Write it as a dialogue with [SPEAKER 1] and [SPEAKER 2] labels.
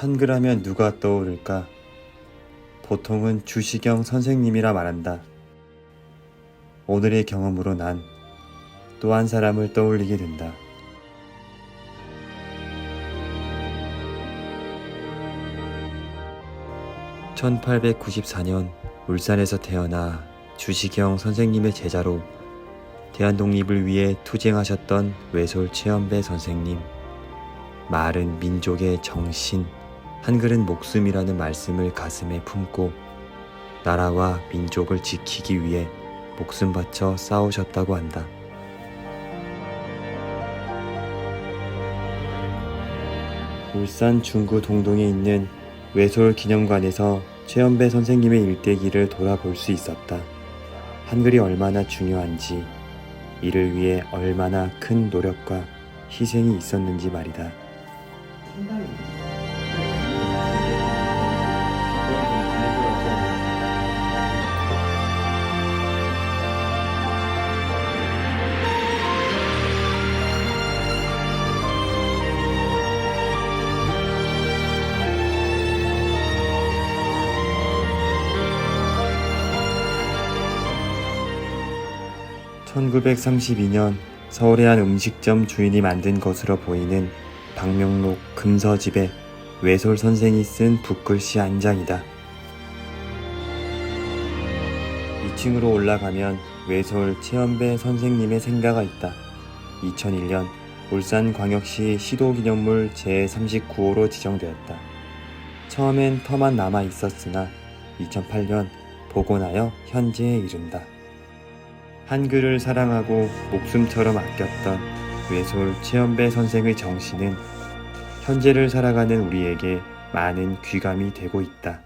[SPEAKER 1] 한글하면 누가 떠오를까? 보통은 주시경 선생님이라 말한다. 오늘의 경험으로 난 또 한 사람을 떠올리게 된다. (1894년) 울산에서 태어나 주시경 선생님의 제자로 대한 독립을 위해 투쟁하셨던 외솔 최연배 선생님. 말은 민족의 정신, 한글은 목숨이라는 말씀을 가슴에 품고 나라와 민족을 지키기 위해 목숨 바쳐 싸우셨다고 한다. 울산 중구 동동에 있는 외솔 기념관에서 최연배 선생님의 일대기를 돌아볼 수 있었다. 한글이 얼마나 중요한지, 이를 위해 얼마나 큰 노력과 희생이 있었는지 말이다. (1932년) 서울의 한 음식점 주인이 만든 것으로 보이는 박명록 금서집에 외솔 선생이 쓴 붓글씨 한 장이다. 2층으로 올라가면 외솔 최연배 선생님의 생가가 있다. 2001년 울산광역시 시도기념물 제39호로 지정되었다. 처음엔 터만 남아 있었으나 2008년 복원하여 현재에 이른다. 한글을 사랑하고 목숨처럼 아꼈던 외솔 최연배 선생의 정신은 현재를 살아가는 우리에게 많은 귀감이 되고 있다.